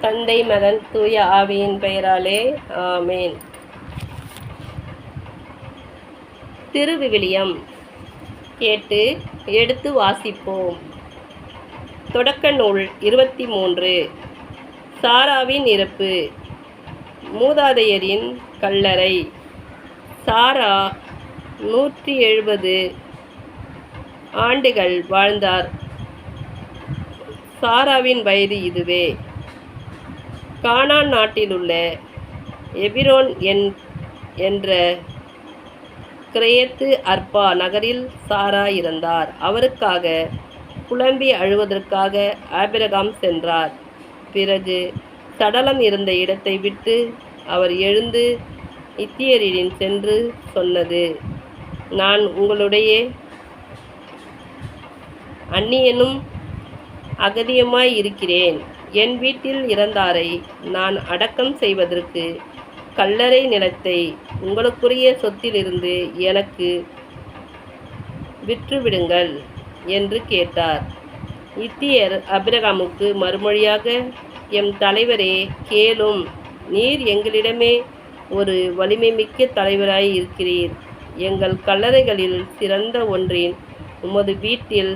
தந்தை மகன் தூய ஆவியின் பெயராலே ஆமேன். திருவிவிலியம் கேட்டு எடுத்து வாசிப்போம். தொடக்க நூல் இருபத்தி மூன்று சாராவின் இறப்பு மூதாதையரின் கல்லறை. சாரா நூற்றி எழுபது ஆண்டுகள் வாழ்ந்தார். சாராவின் வயது இதுவே. கானான் நாட்டிலுள்ள எபிரோன் என் என்ற கிரேத்து அர்பா நகரில் சாரா இருந்தார் அவருக்காக புலம்பி அழுவதற்காக ஆபிரகாம் சென்றார். பிறகு சடலம் இருந்த இடத்தை விட்டு அவர் எழுந்து இத்தியரிடம் சென்று சொன்னது நான் உங்களுடைய அந்நியனும் அகதியுமாய் இருக்கிறேன். என் வீட்டில் இறந்தாரை நான் அடக்கம் செய்வதற்கு கல்லறை நிலத்தை உங்களுக்குரிய சொத்திலிருந்து எனக்கு விற்றுவிடுங்கள் என்று கேட்டார். இத்தியர் அபிரகாமுக்கு மறுமொழியாக எம் தலைவரே கேளும். நீர் எங்களிடமே ஒரு வலிமை மிக்க தலைவராய் இருக்கிறீர். எங்கள் கல்லறைகளில் சிறந்த ஒன்றின் உமது வீட்டில்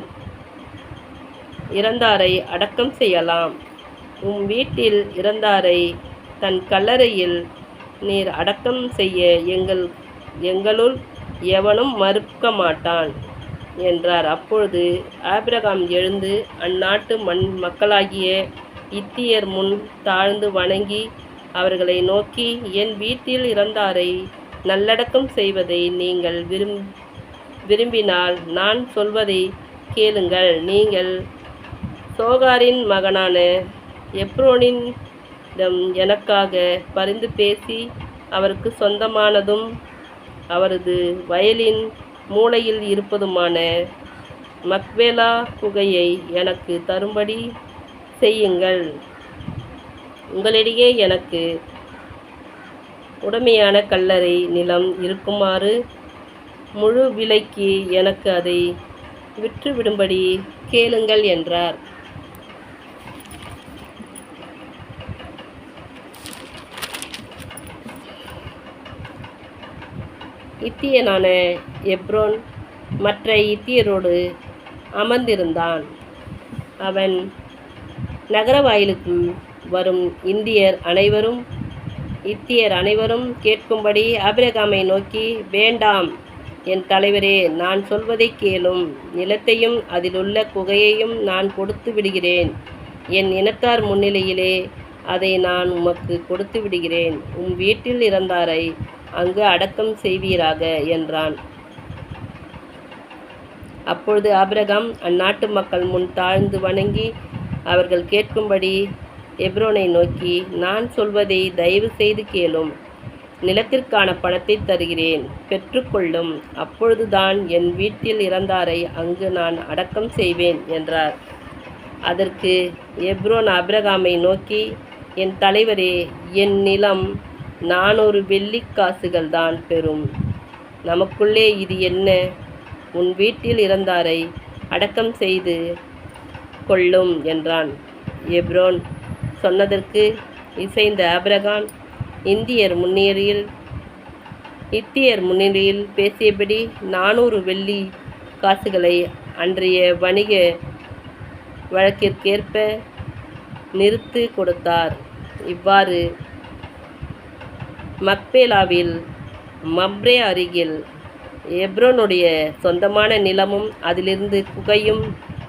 இறந்தாரை அடக்கம் செய்யலாம். உம் வீட்டில் இறந்தாரை தன் கல்லறையில் நீர் அடக்கம் செய்ய எங்கள் எங்களுள் எவனும் மறுக்க மாட்டான் என்றார். அப்பொழுது ஆபிரகாம் எழுந்து அந்நாட்டு மண் மக்களாகிய இத்தியர் முன் தாழ்ந்து வணங்கி அவர்களை நோக்கி என் வீட்டில் இறந்தாரை நல்லடக்கம் செய்வதை நீங்கள் விரும் விரும்பினால் நான் சொல்வதை கேளுங்கள். நீங்கள் சோகாரின் மகனான எப்ரோனின் எனக்காக பரிந்து பேசி அவருக்கு சொந்தமானதும் அவரது வயலின் மூலையில் இருப்பதுமான மக்வேலா குகையை எனக்கு தரும்படி செய்யுங்கள். உங்களிடையே எனக்கு உடமையான கல்லறை நிலம் இருக்குமாறு முழு விலைக்கு எனக்கு அதை விற்றுவிடும்படி கேளுங்கள் என்றார். இத்தியனான எப்ரோன் மற்ற இத்தியரோடு அமர்ந்திருந்தான். அவன் நகர வாயிலுக்குள் வரும் இந்தியர் அனைவரும் இத்தியர் அனைவரும் கேட்கும்படி அபிரகாமை நோக்கி வேண்டாம் என் தலைவரே நான் சொல்வதை கேளும். நிலத்தையும் அதிலுள்ள குகையையும் நான் கொடுத்து விடுகிறேன். என் இனத்தார் முன்னிலையிலே அதை நான் உமக்கு கொடுத்து விடுகிறேன். உம் வீட்டில் இறந்தாரை அங்கு அடக்கம் செய்வீராக என்றான். அப்பொழுது ஆபிரகாம் அந்நாட்டு மக்கள் முன் தாழ்ந்து வணங்கி அவர்கள் கேட்கும்படி எப்ரோனை நோக்கி நான் சொல்வதை தயவு செய்து கேளும். நிலத்திற்கான பணத்தை தருகிறேன். பெற்றுக்கொள்ளும் அப்பொழுதுதான் என் வீட்டில் இறந்தாரை அங்கு நான் அடக்கம் செய்வேன் என்றார். அதற்கு எப்ரோன் அபிரகாமை நோக்கி என் தலைவரே என் நிலம் நானூறு வெள்ளிக்காசுகள் தான் பெறும். நமக்குள்ளே இது என்ன? உன் வீட்டில் இறந்தாரை அடக்கம் செய்து கொள்ளும் என்றான் எப்ரோன். சொன்னதற்கு இசைந்த ஆபிரகான் இந்தியர் முன்னிலையில் இத்தியர் முன்னிலையில் பேசியபடி நானூறு வெள்ளி காசுகளை அன்றைய வணிக வழக்கிற்கேற்ப நிறுத்து கொடுத்தார். இவ்வாறு மக்பேலாவில் மப்ரே அருகில் எப்ரோனுடைய சொந்தமான நிலமும் அதிலிருந்து குகையும்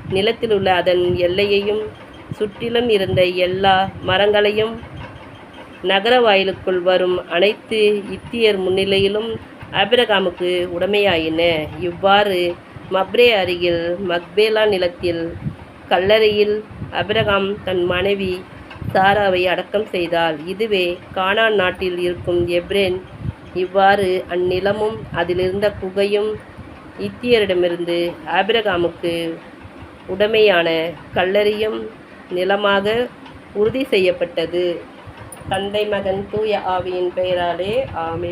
நிலத்தில் உள்ள அதன் எல்லையையும் சுற்றிலும் இருந்த எல்லா மரங்களையும் நகர வாயிலுக்குள் வரும் அனைத்து இத்தியர் முன்னிலையிலும் ஆபிரகாமுக்கு உடமையாயின. இவ்வாறு மப்ரே அருகில் மக்பேலா நிலத்தில் கல்லறையில் அபிரகாம் தன் மனைவி சாராவை அடக்கம் செய்தாள். இதுவே கானான் நாட்டில் இருக்கும் எப்ரேன். இவ்வாறு அந்நிலமும் அதிலிருந்த குகையும் இத்தியரிடமிருந்து ஆபிரகாமுக்கு உடமையான கல்லறையும் நிலமாக உறுதி செய்யப்பட்டது. தந்தை மகன் தூய ஆவியின் பெயராலே ஆமே